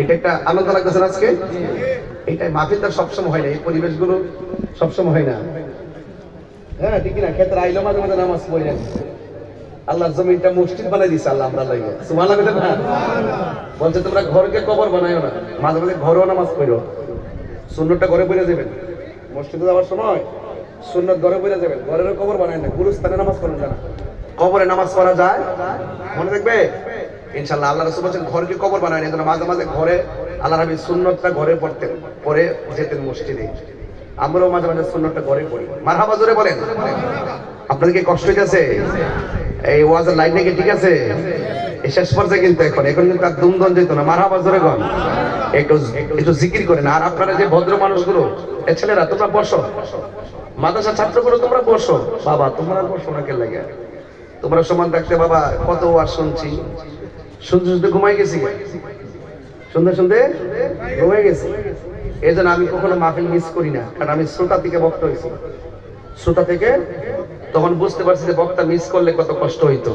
এটা একটা আনন্দ লাগতেছে আজকে? এইটাই মাহফিলটা সবসময় হয় না, এই পরিবেশগুলো সবসময় হয় না। হ্যাঁ ঠিক না ক্ষেত্রে আইলো মাঝে মাঝে নামাজ পড়ে না আল্লাহ জমিনটা মসজিদ বানাই দিছে আল্লাহ আমরা লাগে সুবহানাল্লাহ বলেন না বলছে, তোমরা ঘরকে কবর বানাইও না, মাঝে মাঝে ঘরেও নামাজ পড়ো। সুন্নতটা ঘরে পড়ে যাবেন। মসজিদে যাওয়ার সময় সুন্নত ঘরে পড়ে যাবেন। ঘরেরও কবর বানায় না, গুরুস্থানে নামাজ পড়েন না কবরে নামাজ পড়া যায়? মনে থাকবে? ইনশাল্লাহ আল্লাহ রসুল বলছেন ঘরকে কবর বানায় না মাঝে মাঝে ঘরে আল্লাহ নবী সুন্নতটা ঘরে পড়তেন পরে যেতেন মসজিদে। আমরাও মাঝে মাঝে সুন্নতটা ঘরে পড়ি। মারহাবা জোরে বলেন। আপনাদের কি কষ্ট হইতেছে? এই ওয়াজের লাইন নাকি ঠিক আছে? শেষ পর্যায়ে কিন্তু এখন এখন কিন্তু আর দুমদন যেত না। মারহাবা জোরে গন একটু একটু জিকির করেন। আর আপনারা যে ভদ্র মানুষগুলো এ ছেলেরা, তোমরা বসো। মাদ্রাসা ছাত্রগুলো, তোমরা বসো। বাবা, তোমরা বসো না কে লাগে তোমরা সমান থাকতে, বাবা, কত ওয়াজ শুনছি। শুনতে শুনতে ঘুমাই গেছি শুনতে শুনতে ঘুমাই গেছি। এই জন্য আমি কখনো মাহফিল মিস করি না, কারণ আমি শ্রোতা থেকে বক্তা হয়েছি। শ্রোতা থেকে তখন বুঝতে পারছি যে বক্তা মিস করলে কত কষ্ট হইতো।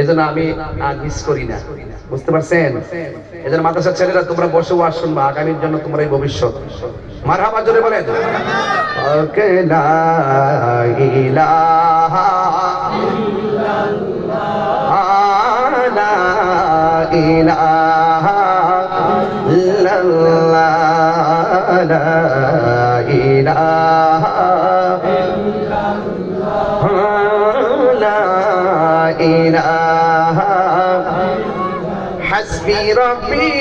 এই জন্য আমি মিস করি না। বুঝতে পারছেন? এই জন্য মাদ্রাসার ছেলেরা, তোমরা বসে, ওয়াজ শুনবা। আগামীর জন্য তোমরা এই ভবিষ্যৎ। মার হাবা জোরে বলেন। ওকে লা ইলাহা إله إلا الله لا إله حسبي ربي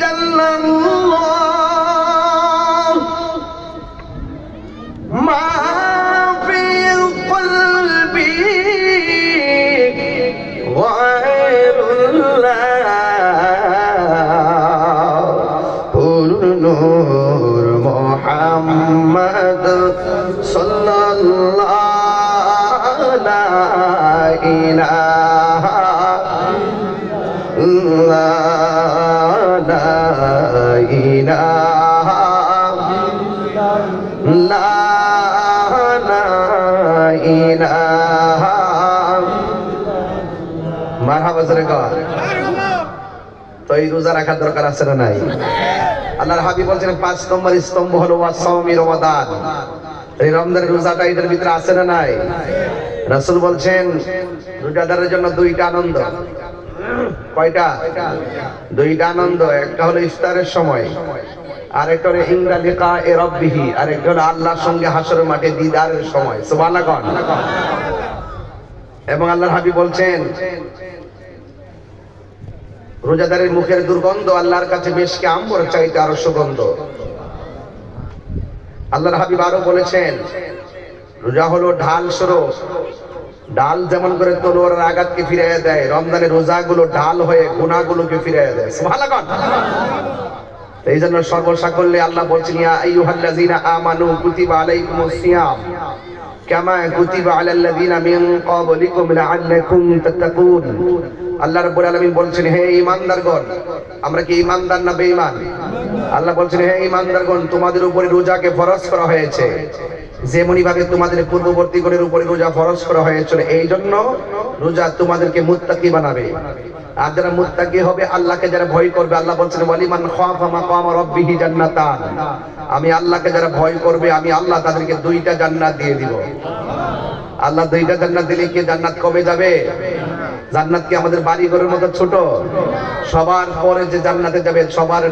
جل الله. محمد صلى الله لا إله إلا لا إله لا لا إله মারহাবা জোরে কর তো এই রোজা রাখার দরকার আছে না নাই আল্লাহর হাবিব বলছেন, পাঁচ নম্বর স্তম্ভ হলো ওয়াসাউমি রমাদান। এই রমজানের রোজাটা এটার ভিতরে আছে না নাই? রাসূল বলছেন রোজাদারের জন্য দুইটা আনন্দ। কয়টা? দুইটা আনন্দ, একটা হলো ইফতারের সময়, আরেকটা হলো ইংরা লিকা এ রব্বিহি, আরেকটা হলো আল্লাহর সঙ্গে হাসরের মাঠে দিদারের সময়। সুবহানাল্লাহ এবং আল্লাহর হাবিব বলছেন রোজাদারের মুখের দুর্গন্ধ আল্লাহর কাছে বেশকে আম্বর চাইতে আরও সুগন্ধ। আল্লাহর হাবিব আরও বলেছেন, রোজা হলো ঢাল স্বরূপ। ডাল যেমন করে তলোয়ারের আঘাতকে ফিরিয়ে দেয় রমজানের রোজাগুলো ঢাল হয়ে গুণাগুলোকে ফিরিয়ে দেয়। এই জন্য সর্বসাকল্যে আল্লাহ বলছেন, ইয়া আমানু কুতিবা আলাইকুমুস সিয়াম। কামা কুতিবা আলাল লাযীনা মিন ক্বাবলিকুম লাআল্লাকুম তাত্তাকুন। আল্লাহ রাব্বুল আলামিন বলছেন, হে ঈমানদারগণ, আমরা কি ঈমানদার না বেঈমান? আল্লাহ বলছেন, হে ঈমানদারগণ, তোমাদের উপরে রোজাকে ফরজ করা হয়েছে। যেমনি ভাবে তোমাদের পূর্ববর্তী গণের উপরে রোজা ফরজ করা হয়েছিল এই জন্য রোজা তোমাদেরকে মুত্তাকি বানাবে। আর যারা মুত্তাকি হবে, আল্লাহকে যারা ভয় করবে, আল্লাহ বলছেন, ওয়ালিমান খাফা মাকামা রাব্বিহি জান্নাতান। আমি আল্লাহকে যারা ভয় করবে, আমি আল্লাহ তাদেরকে দুইটা জান্নাত দিয়ে দিব। আল্লাহ দুইটা জান্নাত দিলে কি জান্নাত কমে যাবে? জান্নাত কি আমাদের বাড়ি ঘরের মতো ছোট? সবার পরে যে জান্নাতে যাবে, সবার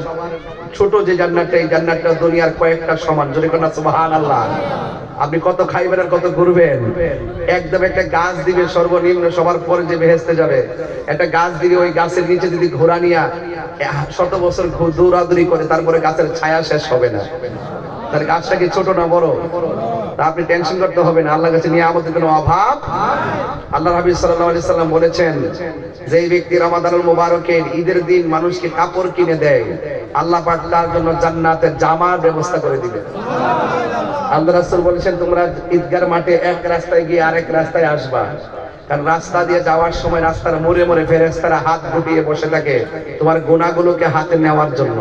ছোট যে জান্নাতটা, এই জান্নাতটা দুনিয়ার কয়েকটা সমান। যদি কোন সুবহানাল্লাহ। আপনি কত খাইবেন আর কত ঘুরবেন? একদম একটা গাছ দিবে সর্বনিম্ন, সবার পরে যে বেহেস্তে যাবে। একটা গাছ দিবে, ওই গাছের নিচে যদি ঘোরা নিয়া শত বছর দৌড়াদৌড়ি করে, তারপরে গাছের ছায়া শেষ হবে না। তাহলে গাছটা কি ছোট না বড়? আপনি টেনশন করতে হবে না। আল্লাহ কাছে নিয়ে আমাদের কোনো অভাব? আল্লাহ হাবিব সাল্লাম বলেছেন, যে ব্যক্তি রমাদানুল মুবারকের ঈদের দিন মানুষকে কাপড় কিনে দেয়। আল্লাহ পাক তার জন্য জান্নাতের জামার ব্যবস্থা করে দিবে আল্লাহ রাসূল বলেছেন, তোমরা ঈদগার মাঠে এক রাস্তায় গিয়ে আরেক রাস্তায় আসবা। কারণ রাস্তা দিয়ে যাওয়ার সময় রাস্তার মোড়ে মোড়ে ফেরেশতারা হাত গুটিয়ে বসে থাকে। তোমার গুনাহগুলোকে হাতে নেওয়ার জন্য।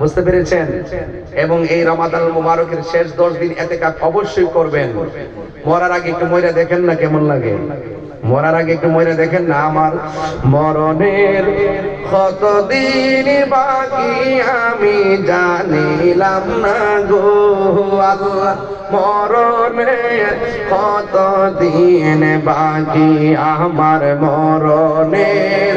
বুঝতে পেরেছেন? এবং এই রমাদান মুবারকের শেষ দশ দিন এতে কাপ অবশ্যই করবেন। মরার আগে একটু ময়রা দেখেন না কেমন লাগে? মরার আগে একটু ময়রা দেখেন না আমার? মরণের কতদিন বাকি আমি জানিলাম না গো আল্লাহ। মরণের কতদিন বাকি আমার মরণের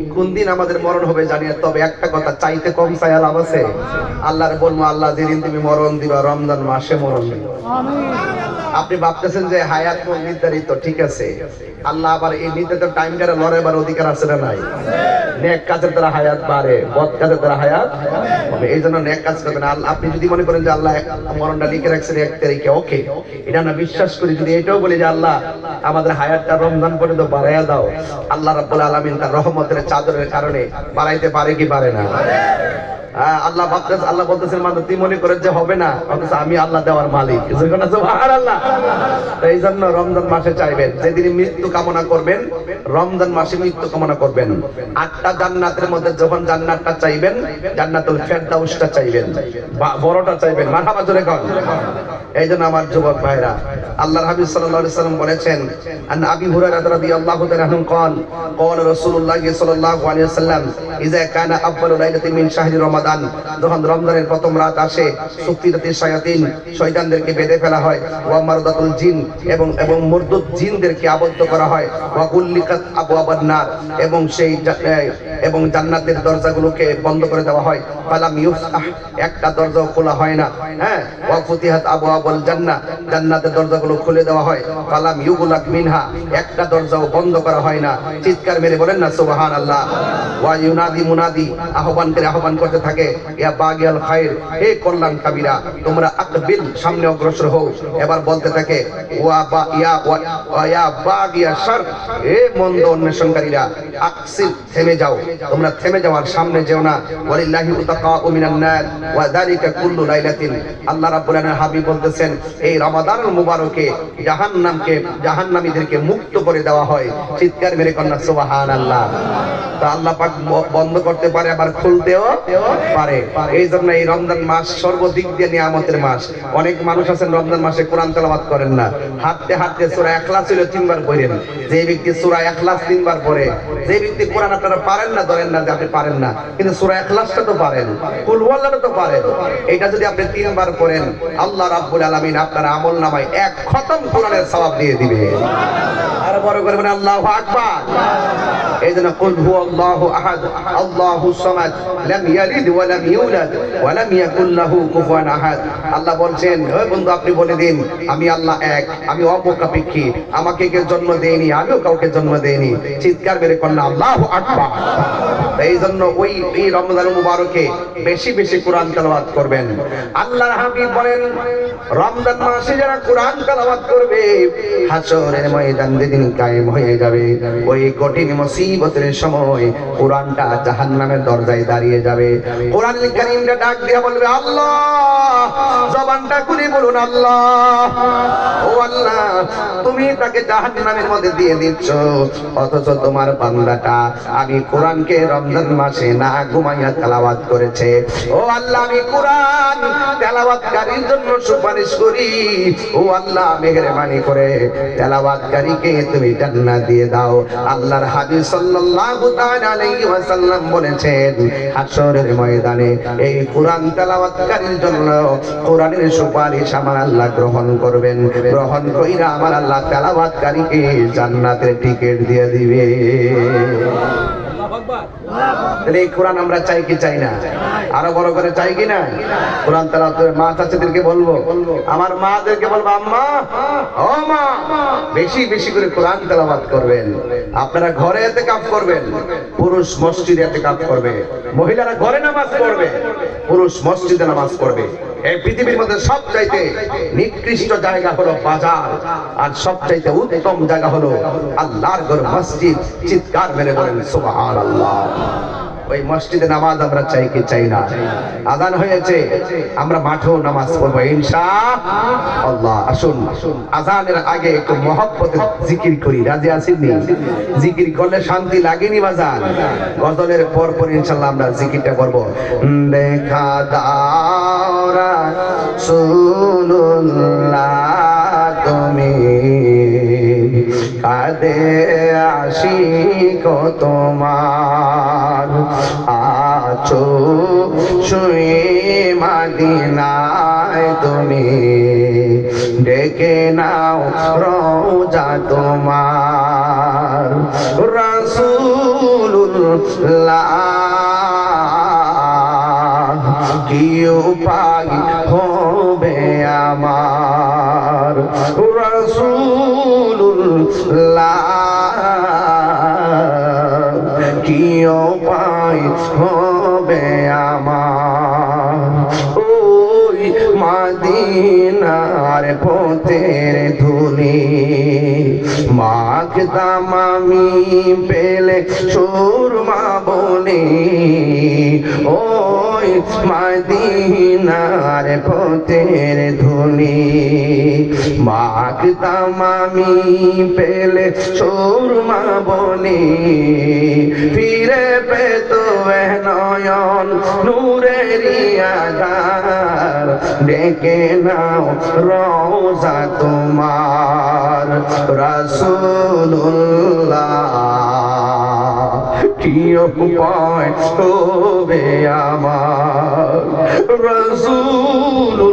কোন দিন আমাদের মরণ হবে জানি না তবে একটা কথা চাইতে কম চাই লাভ আছে। আল্লাহর বলব আল্লাহ যেদিন তুমি মরণ দিবা রমজান মাসে মরণ আপনি ভাবতেছেন যে হায়াত নির্ধারিত ঠিক আছে। আল্লাহ আবার এই নির্ধারিত টাইমটারে লড়াইবার অধিকার আছে না নাই? নেক কাজের দ্বারা হায়াত বাড়ে বদ কাজের দ্বারা হায়াত কমে। এই জন্য নেক কাজ করবেন। আল্লাহ আপনি যদি মনে করেন যে আল্লাহ মরণটা লিখে রাখছেন এক তারিখে ওকে। এটা না বিশ্বাস করি যদি এটাও বলি যে আল্লাহ আমাদের হায়াতটা রমজান পর্যন্ত বাড়াইয়া দাও। আল্লাহ রাব্বুল আলামিন তার রহমতের চাদরের কারণে বাড়াইতে পারে কি পারে না? আল্লাহ ভাবতেছে আল্লাহ বলতেছেন মানে তুই মনে করে যে হবে না অথচ আমি আল্লাহ দেওয়ার মালিক যেখানে আল্লাহ এই জন্য রমজান মাসে চাইবেন যেদিন মৃত্যু কামনা করবেন রমজান মাসে মৃত্যু কামনা করবেন আটটা জান্নাতের মধ্যে যখন জান্নাতটা চাইবেন জান্নাতুল ফেরদাউসটা চাইবেন বা- বড়টা চাইবেন মারহাবা জোরে কর এই জন্য আমার যুবক ভাইরা আল্লাহর হাবিব সাল্লাল্লাহু আলাইহি সাল্লাম বলেছেন আন আবি হুরায়রা রাদিয়াল্লাহু তাআলা আনহু قال قال رسول الله صلى الله عليه وسلم اذا كان اول ليله من شهر رمضان যখন রমজানের প্রথম রাত আসে শক্তি জাতির সায়াতিন শয়তানদেরকে বেঁধে ফেলা হয়। ওয়া মারদাতুল জিন এবং এবং মুরদুদ জিনদেরকে আবদ্ধ করা হয়। ওয়া কুল্লিকাত আবওয়াবান নার এবং সেই এবং জান্নাতের দরজাগুলোকে বন্ধ করে দেওয়া হয়। ফালাম ইউফতাহ একটা দরজাও খোলা হয় না। হ্যাঁ? ওয়া ফুতিহাত আবওয়াবুল জান্নাহ, জান্নাতের দরজাগুলো খুলে দেওয়া হয়। ফালাম ইউগুলাক মিনহা, একটা দরজাও বন্ধ করা হয় না। চিৎকার মেরে বলেন না, সুবহানাল্লাহ। ওয়া ইউনাদি মুনাদি, আহ্বান করে আহ্বান করতে থাকে, ইয়া বাগিয়াল খায়র হে কল্যাণ কাবিরা তোমরা আকবিল সামনে অগ্রসর হও। এবার বলতে থাকে, ওয়া বা, ইয়া, ওয়া- ইয়া বাগিয়া শার, হে মন্দ অন্বেষণকারীরা আকসির থেমে যাও। তোমরা থেমে যাওয়ার সামনে যেও না। ওয়ালিল্লাহি উতাকাউ মিনান নার। ওয়া যালিকা কুল্লু লাইলাতিন। আল্লাহ রাব্বুল আলামিন হাবিব বলতেছেন, এই রমাদানুল মুবারকে জাহান্নামকে, জাহান্নামীদেরকে মুক্ত করে দেওয়া হয়। চিৎকার মেরে কন্যা, সুবহানাল্লাহ। তা আল্লাহ পাক বন্ধ করতে পারে, আবার খুলতেও পারে। এই জন্য এই রমজান মাস সর্বদিক দিয়ে নিয়ামতের মাস। অনেক মানুষ আছেন, রমজান মাসে কোরআন তেলাওয়াত করেন না। হাঁটতে হাঁটতে সূরা ইখলাস হলো তিনবার পড়েন। যে ব্যক্তি সূরা ইখলাস তিনবার পড়ে, যে ব্যক্তি কোরআন আপনারা পারেন না ধরেন না যে আপনি পারেন না। কিন্তু সুরা এখলাসটা তো পারেন। কুলওয়াল্লাটা তো পারেন। এটা যদি আপনি তিনবার করেন আল্লাহ রাব্বুল আলামিন আপনার আমল নামায় এক খতম কোরআনের সওয়াব দিয়ে দিবে। আর বড় করে বলেন, আল্লাহু আকবার। এই জন্য, কুল হু আল্লাহু আহাদ, আল্লাহু সামাদ, লাম ইয়ালিদ ওয়া লাম ইউলাদ ওয়া লাম ইয়াকুল লাহু কুফুয়ান আহাদ। আল্লাহ বলছেন ওই বন্ধু, আপনি বলে দিন, আমি আল্লাহ এক, আমি অমুখাপেক্ষী আমাকে কেউ জন্ম দেয়নি, আমিও কাউকে জন্ম দেয়নি। চিৎকার মেরে কন্যা, আল্লাহু আকবার। এই জন্য ওই, এই রমজান মুবারকে বেশি বেশি কোরআন তেলাওয়াত করবেন। আল্লাহর হাবিব বলেন, রমজান মাসে যারা কোরআন তেলাওয়াত করবে হাসরের ময়দান যেদিন কায়েম হয়ে যাবে। ওই কঠিন মুসিবতের সময় কোরআনটা দরজায় দাঁড়িয়ে যাবে। কোরআন কারীমটা ডাক বলবে, আল্লাহ! জবানটা খুলে বলুন, আল্লাহ! ও আল্লাহ, তুমি তাকে মধ্যে দিয়ে দিচ্ছ। অথচ তোমার বান্দাটা আমি কোরআনকে রমজান মাসে না ঘুমাইয়া তেলাওয়াত করেছে। ও আল্লাহ, আমি কোরআন তেলাওয়াতকারীর জন্য সুপারিশ করি। ও আল্লাহ, মেহেরবানি করে তেলাওয়াতকারীকে তুমি জান্নাত দিয়ে দাও। আল্লাহর হাবিব সাল্লাল্লাহু তাআলা ওয়াসাল্লাম বলেছেন, হাশরের ময়দানে এই কোরআন তেলাওয়াতকারীর জন্য কোরআনের সুপারিশ আমার আল্লাহ গ্রহণ করবেন। গ্রহণ কইরা আমার আল্লাহ তেলাওয়াতকারীকে জান্নাতের টিকিট দিয়ে দিবে। কোরআন আমরা চাই কি চাই না? আরও বড় করে চাই কি না? কোরআন তারা মা চাচিদেরকে বলব, আমার মাদেরকে বলব, আম্মা, ও মা, বেশি বেশি করে কোরআন করবেন। আপনারা ঘরে এতে কাপ করবেন, পুরুষ মসজিদে এতে কাপ করবে। মহিলারা ঘরে নামাজ পড়বে, পুরুষ মসজিদে নামাজ পড়বে। এই পৃথিবীর মধ্যে সব চাইতে নিকৃষ্ট জায়গা হলো বাজার। আর সব চাইতে উত্তম জায়গা হলো আল্লাহর ঘর, মসজিদ। চিৎকার মেরে বলেন, সুবহানাল্লাহ। ওই মসজিদে নামাজ আমরা চাই কি চাই না? আদান হয়েছে, আমরা মাঠেও নামাজ পড়ব, ইনশা আল্লাহ। আসুন, আজানের আগে একটু মহব্বতে জিকির করি, রাজি আসিনি জিকির করলে শান্তি লাগেনি বাজান। গজলের পর পর ইনশাল্লাহ আমরা জিকিরটা করব। দেখা দাওরা সুনুল্লাহ তুমি কাদে আসি তোমার। আছো শুয়ে মাদিনায় তুমি। ডেকে নাও রোজা তোমার। রাসূলুল্লাহ কি উপায় হবে আমার। রসুল্লাহ মাখতাম আমি পেলে সুরমা বলে ওই মাদিনার পথের ধুলি মাখতাম আমি পেলে সুরমা বলে ফিরে পেত নয়ন নূরের আধার ডেকে নাও রোজা তোমার রাসূলুল্লাহ। কি উপায় হবে আমার রসুল্লাহ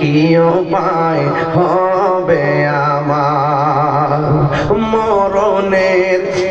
কি উপায় হবে আমার মরণের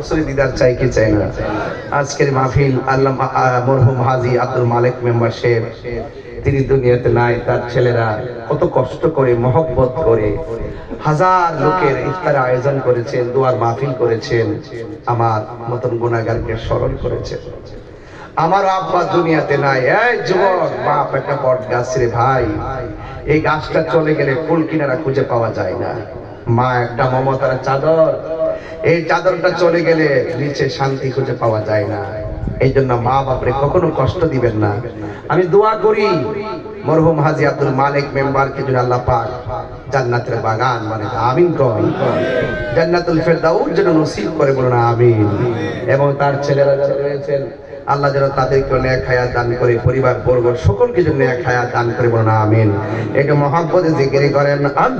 আমরা দিদার চাই কি চাই না। আজকের মাহফিল আল্লাহ মরহুম হাজি আব্দুল মালিক মেম্বার সাহেব, তিনি দুনিয়াতে নাই, তার ছেলেরা কত কষ্ট করে, মহব্বত করে, হাজার লোকের ইফতার আয়োজন করেছেন, দুয়ার মাহফিল করেছেন, আমার মতন গুণাগারকে স্মরণ করেছেন। আমার আব্বা দুনিয়াতে নাই। এই যুবক, বাপ, একটা বট গাছ রে ভাই। এই গাছটা চলে গেলে ফুল কিনারা খুঁজে পাওয়া যায় না। মা একটা মমতার চাদর এই চাদরটা চলে গেলে নিচে শান্তি খুঁজে পাওয়া যায় না। এই জন্য মা বাপরে কখনো কষ্ট দিবেন না। আমি দোয়া করি, মরহুম হাজি আব্দুল মালিক মেম্বারকে যদি আল্লাহ পাক জান্নাতের বাগান মানে আমিন কয়। জান্নাতুল ফেরদাউস যেন নসিব করে বলুন আমিন। এবং তার ছেলেরা রয়েছেন আল্লাহ যেন তাদেরকে ন্যাক খায়া দান করে পরিবার বর্গ সকলকে যেন ন্যাক খায়া দান করে বলুন আমিন একটু মহাব্বত জিকির করেন আল্লাহ